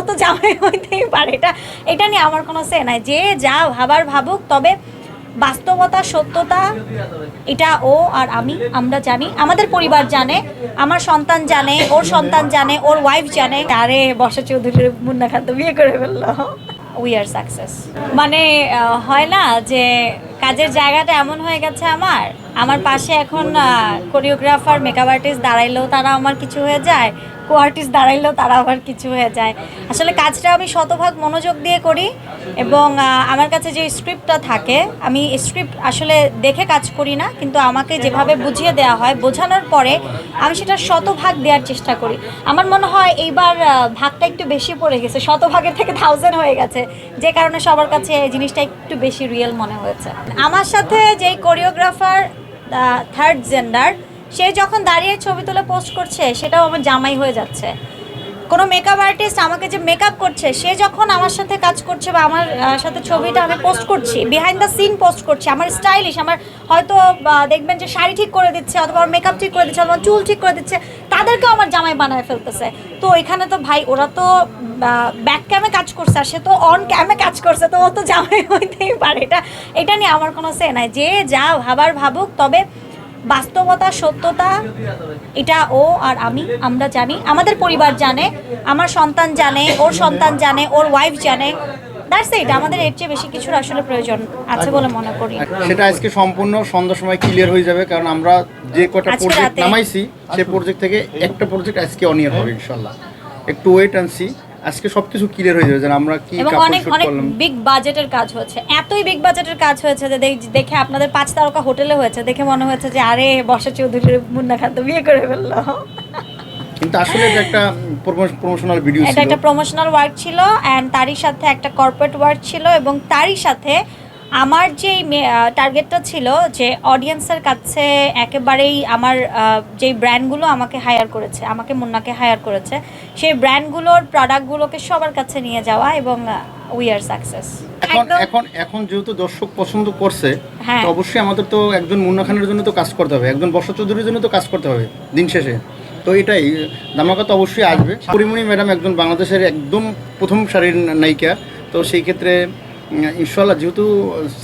ও তো জামাই হইতেই পারে। এটা এটা নিয়ে আমার কোনো সে নাই। যে যা ভাবার ভাবুক, তবে বাস্তবতা, সত্যতা, এটা ও আর আমি, আমরা জানি। আমাদের পরিবার জানে, আমার সন্তান জানে, ওর সন্তান জানে, ওর ওয়াইফ জানে। আরে, বর্ষা চৌধুরীর মুন্না তো বিয়ে করে ফেলল। উই আর সাকসেস মানে হয় না যে কাজের জায়গাটা এমন হয়ে গেছে আমার। আমার পাশে এখন কোরিওগ্রাফার মেকআপ আর্টিস্ট দাঁড়াইলেও তারা আমার কিছু হয়ে যায় কো আর্টিস্ট দাঁড়াইলেও তারা আমার কিছু হয়ে যায়। আসলে কাজটা আমি শতভাগ মনোযোগ দিয়ে করি এবং আমার কাছে যে স্ক্রিপ্টটা থাকে, আমি স্ক্রিপ্ট আসলে দেখে কাজ করি না, কিন্তু আমাকে যেভাবে বুঝিয়ে দেওয়া হয়, বোঝানোর পরে আমি সেটা শতভাগ দেওয়ার চেষ্টা করি। আমার মনে হয় এইবার ভাগটা একটু বেশি পড়ে গেছে, শতভাগের থেকে থাউজেন্ড হয়ে গেছে। যে কারণে সবার কাছে এই জিনিসটা একটু বেশি রিয়েল মনে হয়েছে। আমার সাথে যেই কোরিওগ্রাফার থার্ড জেন্ডার সে যখন দাঁড়িয়ে ছবি তুলে পোস্ট করছে, সেটাও আমার জামাই হয়ে যাচ্ছে। কোনো মেকআপ আর্টিস্ট আমাকে যে মেকআপ করছে, সে যখন আমার সাথে কাজ করছে বা আমার সাথে ছবিটা আমি পোস্ট করছি বিহাইন্ড দ্য সিন পোস্ট করছি, আমার স্টাইলিশ আমার হয়তো দেখবেন যে শাড়ি ঠিক করে দিচ্ছে অথবা মেকআপ ঠিক করে দিচ্ছে অথবা চুল ঠিক করে দিচ্ছে, তাদেরকেও আমার জামাই বানায় ফেলতেছে। তো এখানে তো ভাই, ওরা তো ব্যাক ক্যামে কাজ করছে আর সে তো অন ক্যামে কাজ করছে, তো ও তো জামাই হইতেই পারে। এটা এটা নিয়ে আমার কোনো সে নাই। যে যা ভাবার ভাবুক, তবে বাস্তবতা সত্যতা এটা ও আর আমি আমরা জানি। আমাদের পরিবার জানে আমার সন্তান জানে ওর সন্তান জানে ওর ওয়াইফ জানে। দ্যাটস ইট আমাদের এর চেয়ে বেশি কিছুর আসলে প্রয়োজন আছে বলে মনে করি। সেটা আজকে সম্পূর্ণ সন্ধ্যার সময় ক্লিয়ার হয়ে যাবে কারণ আমরা যে কটা প্রজেক্ট নামাইছি সেই প্রজেক্ট থেকে একটা প্রজেক্ট আজকে অনিয়ার হবে ইনশাল্লাহ। একটু ওয়েট আনছি আজকে সবকিছু ক্লিয়ার হয়ে যাবে যে আমরা কি এবং অনেক অনেক বিগ বাজেটের কাজ হয়েছে এতই বিগ বাজেটের কাজ হয়েছে যে দেখে আপনাদের পাঁচ তারকা হোটেলে হয়েছে। দেখে মনে হয়েছে যে আরে বর্ষা চৌধুরীর মুন্না খান তো বিয়ে করে ফেলল। কিন্তু আসলে এটা একটা প্রমোশনাল ভিডিও ছিল এটা একটা প্রমোশনাল ওয়ার্ক ছিল এন্ড তারই সাথে একটা কর্পোরেট ওয়ার্ক ছিল এবং তারই সাথে আমার যে টার্গেটটা ছিল যে অডিয়েন্সের কাছে একেবারেই আমার যেই ব্র্যান্ডগুলো আমাকে হায়ার করেছে আমাকে মুন্নাকে হায়ার করেছে সেই ব্র্যান্ডগুলোর প্রোডাক্টগুলোকে সবার কাছে নিয়ে যাওয়া এবং উই আর সাকসেস এখন এখন এখন যেহেতু দর্শক পছন্দ করছে হ্যাঁ। তো অবশ্যই আমাদের তো একজন মুন্না খানের জন্য তো কাজ করতে হবে একজন বর্ষা চৌধুরীর জন্য তো কাজ করতে হবে দিন শেষে। তো এটাই ধামাকা তো অবশ্যই আসবে। পরিমণি ম্যাডাম একজন বাংলাদেশের একদম প্রথম সারির নায়িকা তো সেই ক্ষেত্রে ইনশাল্লাহ যেহেতু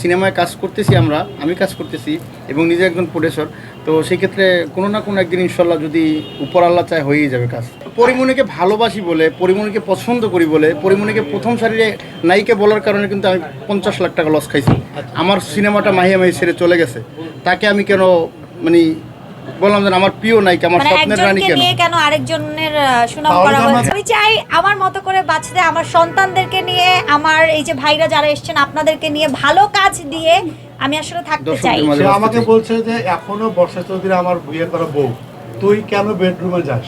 সিনেমায় কাজ করতেছি আমরা, আমি কাজ করতেছি এবং নিজে একজন প্রোডিউসার তো সেই ক্ষেত্রে কোনো না কোনো একদিন ইনশাল্লাহ যদি উপর আল্লাহ চায় হয়েই যাবে কাজ। পরিমণিকে ভালোবাসি বলে, পরিমণিকে পছন্দ করি বলে, পরিমণিকে প্রথম সারিরে নায়িকা বলার কারণে কিন্তু আমি পঞ্চাশ লাখ টাকা লস খাইছি। আমার সিনেমাটা মাহিয়া মাহি ছেড়ে চলে গেছে। তাকে আমি কেন মানে বললাম যে আমার প্রিয় নায়িকা আমার মানে স্বপ্নের রানী কেন? নিয়ে কেন আরেকজনের সুনাম করা তো হয়েছে? আমি চাই আমার মতো করে বাঁচতে আমার সন্তানদেরকে নিয়ে আমার এই যে ভাইরা যারা এসেছেন আপনাদেরকে নিয়ে ভালো কাজ দিয়ে আমি আসলে থাকতে চাই। সে আমাকে বলছে যে এখনও বর্ষা চৌধুরী আমার বিয়ে করা বউ। তুই কেন বেডরুমে যাস?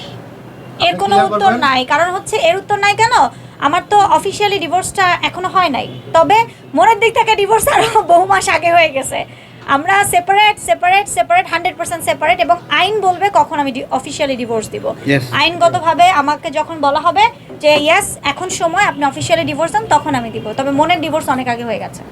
এর কোনো উত্তর নাই কারণ হচ্ছে এর উত্তর নাই কেন? আমার তো অফিসিয়ালি ডিভোর্সটা এখনও হয় নাই। তবে মনের দিক থেকে ডিভোর্স আরও বহু মাস আগে হয়ে গেছে। আমরা separate separate separate hundred percent separate এবং আইন বলবে কখন আমি অফিসিয়ালি ডিভোর্স দিব. আইনগতভাবে আমাকে যখন বলা হবে যে ইয়াস এখন সময় আপনি অফিসিয়ালি ডিভোর্স দেন তখন আমি দিব। তবে মনের ডিভোর্স অনেক আগে হয়ে গেছে।